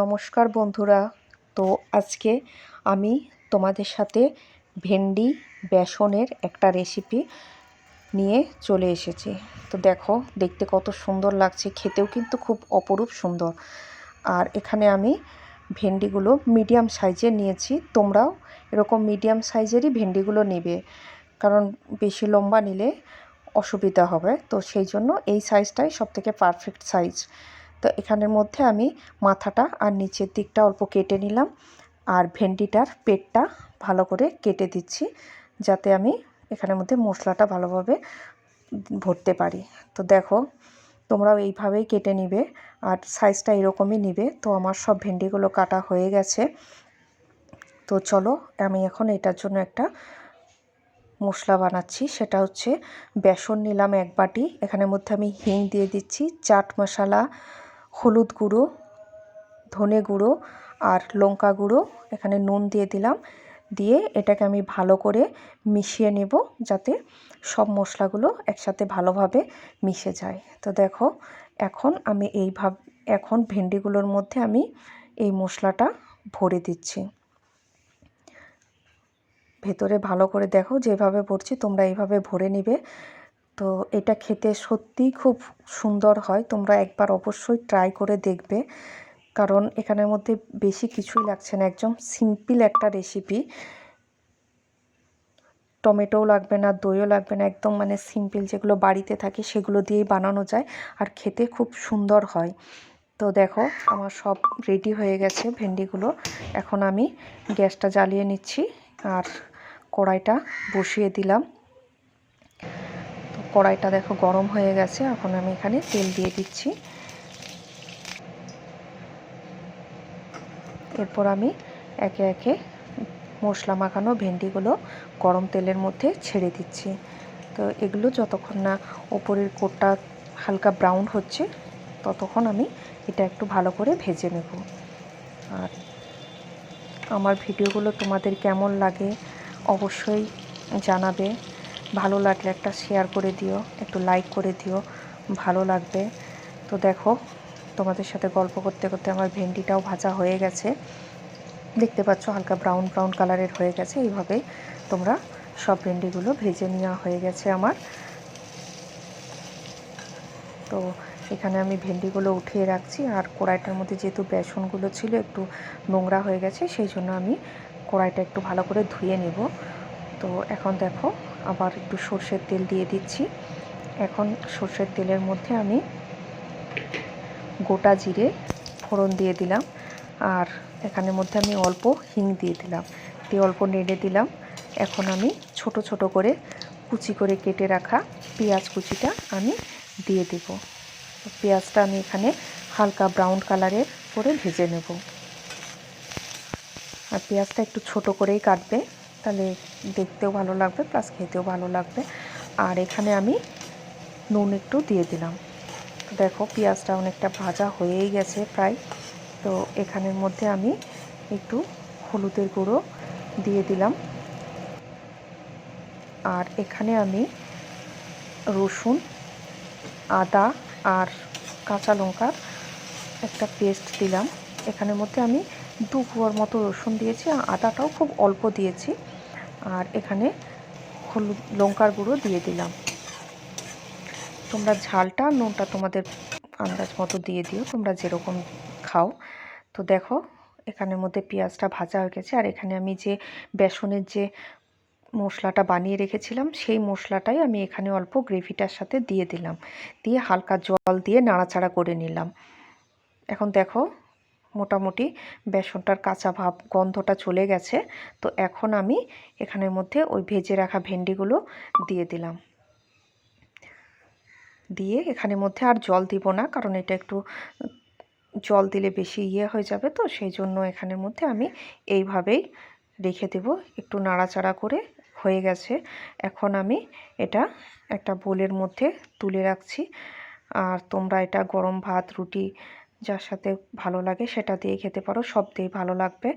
নমস্কার বন্ধুরা। তো আজকে আমি তোমাদের সাথে ভেন্ডি বেসনের একটা রেসিপি নিয়ে চলে এসেছি। তো দেখো, দেখতে কত সুন্দর লাগছে, খেতেও কিন্তু খুব অপরূপ সুন্দর। আর এখানে আমি ভেন্ডিগুলো মিডিয়াম সাইজের নিয়েছি। তোমরাও এরকম মিডিয়াম সাইজেরই ভেন্ডিগুলো নেবে, কারণ বেশি লম্বা নিলে অসুবিধা হবে। তো সেই জন্য এই সাইজটাই সবথেকে পারফেক্ট সাইজ তো এখানের মধ্যে আমি মাথাটা আর নিচের দিকটা অল্প কেটে নিলাম আর ভেন্ডিটার পেটটা ভালো করে কেটে দিচ্ছি যাতে আমি এখানের মধ্যে মশলাটা ভালোভাবে ভরতে পারি। তো দেখো, তোমরাও এইভাবেই কেটে নিবে আর সাইজটা এরকমই নিবে। তো আমার সব ভেন্ডিগুলো কাটা হয়ে গেছে। তো চলো, আমি এখন এটার জন্য একটা মশলা বানাচ্ছি। সেটা হচ্ছে বেসন নিলাম এক বাটি। এখানের মধ্যে আমি হিং দিয়ে দিচ্ছি, চাট মশলা হলুদ গুঁড়ো, ধনে গুঁড়ো আর লঙ্কা গুঁড়ো এখানে নুন দিয়ে দিলাম। দিয়ে এটাকে আমি ভালো করে মিশিয়ে নেব যাতে সব মশলাগুলো একসাথে ভালোভাবে মিশে যায়। তো দেখো, এখন আমি এইভাবে এখন ভেন্ডিগুলোর মধ্যে আমি এই মশলাটা ভরে দিচ্ছি। ভেতরে ভালো করে দেখো, যেভাবে ভরছি তোমরা এইভাবে ভরে নিবে। তো এটা খেতে সত্যিই খুব সুন্দর হয়। তোমরা একবার অবশ্যই ট্রাই করে দেখবে। কারণ এখানের মধ্যে বেশি কিছুই লাগছে না। একদম সিম্পল একটা রেসিপি টমেটোও লাগবে না, দইও লাগবে না। একদম মানে সিম্পল যেগুলো বাড়িতে থাকে সেগুলো দিয়েই বানানো যায় আর খেতে খুব সুন্দর হয়। তো দেখো, আমার সব রেডি হয়ে গেছে ভেন্ডিগুলো। এখন আমি গ্যাসটা জ্বালিয়ে নিচ্ছি আর কড়াইটা বসিয়ে দিলাম। কড়াইটা দেখো গরম হয়ে গেছে, এখন আমি এখানে তেল দিয়ে দিচ্ছি। এরপর আমি একে একে মশলা মাখানো ভেন্ডিগুলো গরম তেলের মধ্যে ছেড়ে দিচ্ছি। তো এগুলো যতক্ষণ না ওপরের কোটটা হালকা ব্রাউন হচ্ছে, ততক্ষণ আমি এটা একটু ভালো করে ভেজে নেব। আর আমার ভিডিওগুলো তোমাদের কেমন লাগে অবশ্যই জানাবে। ভালো লাগলে একটা শেয়ার করে দিও, একটু লাইক করে দিও, ভালো লাগবে। তো দেখো, তোমাদের সাথে গল্প করতে করতে আমার ভেন্ডিটাও ভাজা হয়ে গেছে। দেখতে পাচ্ছ হালকা ব্রাউন ব্রাউন কালারের হয়ে গেছে। এইভাবে তোমরা সব ভেন্ডিগুলো ভেজে নেওয়া হয়ে গেছে আমার। তো এখানে আমি ভেন্ডিগুলো উঠিয়ে রাখছি। আর কড়াইটার মধ্যে যেহেতু বেসনগুলো ছিল, একটু নোংরা হয়ে গেছে, সেই জন্য আমি কড়াইটা একটু ভালো করে ধুয়ে নেব। তো এখন দেখো, আবার একটু সর্ষের তেল দিয়ে দিচ্ছি। এখন সর্ষের তেলের মধ্যে আমি গোটা জিরে ফোড়ন দিয়ে দিলাম। আর এখানের মধ্যে আমি অল্প হিং দিয়ে দিলাম। দিয়ে অল্প নেড়ে দিলাম। এখন আমি ছোট ছোট করে কুচি করে কেটে রাখা পেঁয়াজ কুচিটা আমি দিয়ে দেব। পেঁয়াজটা আমি এখানে হালকা ব্রাউন কালারের করে ভেজে নেব। আর পেঁয়াজটা একটু ছোট করেই কাটবে। তাহলে দেখতেও ভালো লাগবে প্লাস খেতেও ভালো লাগবে। আর এখানে আমি নুন একটু দিয়ে দিলাম। দেখো, পেঁয়াজটা অনেকটা ভাজা হয়েই গেছে প্রায়। তো এখানের মধ্যে আমি একটু হলুদের গুঁড়ো দিয়ে দিলাম। আর এখানে আমি রসুন, আদা আর কাঁচা লঙ্কার একটা পেস্ট দিলাম। এখানের মধ্যে আমি দু কুয়ার মতো রসুন দিয়েছি, আর আদাটাও খুব অল্প দিয়েছি। আর এখানে হলুদ লঙ্কার গুঁড়ো দিয়ে দিলাম। তোমরা ঝালটা, নুনটা তোমাদের আন্দাজ মতো দিয়ে দিও, তোমরা যেরকম খাও। তো দেখো, এখানের মধ্যে পেঁয়াজটা ভাজা হয়ে গেছে, আর এখানে আমি যে বেসনের যে মশলাটা বানিয়ে রেখেছিলাম, সেই মশলাটাই আমি এখানে অল্প গ্রেভিটার সাথে দিয়ে দিলাম। দিয়ে হালকা জল দিয়ে নাড়াচাড়া করে নিলাম। এখন দেখো মোটামুটি বেসনটার কাঁচা ভাব গন্ধটা চলে গেছে। তো এখন আমি এখানের মধ্যে ওই ভেজে রাখা ভেন্ডিগুলো দিয়ে দিলাম। দিয়ে এখানের মধ্যে আর জল দিব না, কারণ এটা একটু জল দিলে বেশি ইয়ে হয়ে যাবে। তো সেই জন্য এখানের মধ্যে আমি এইভাবেই রেখে দেব। একটু নাড়াচাড়া করে হয়ে গেছে। এখন আমি এটা একটা বোলের মধ্যে তুলে রাখছি। আর তোমরা এটা গরম ভাত, রুটি যার সাথে ভালো লাগে সেটা দিয়ে খেতে পারো সব দিয়ে ভালো লাগবে।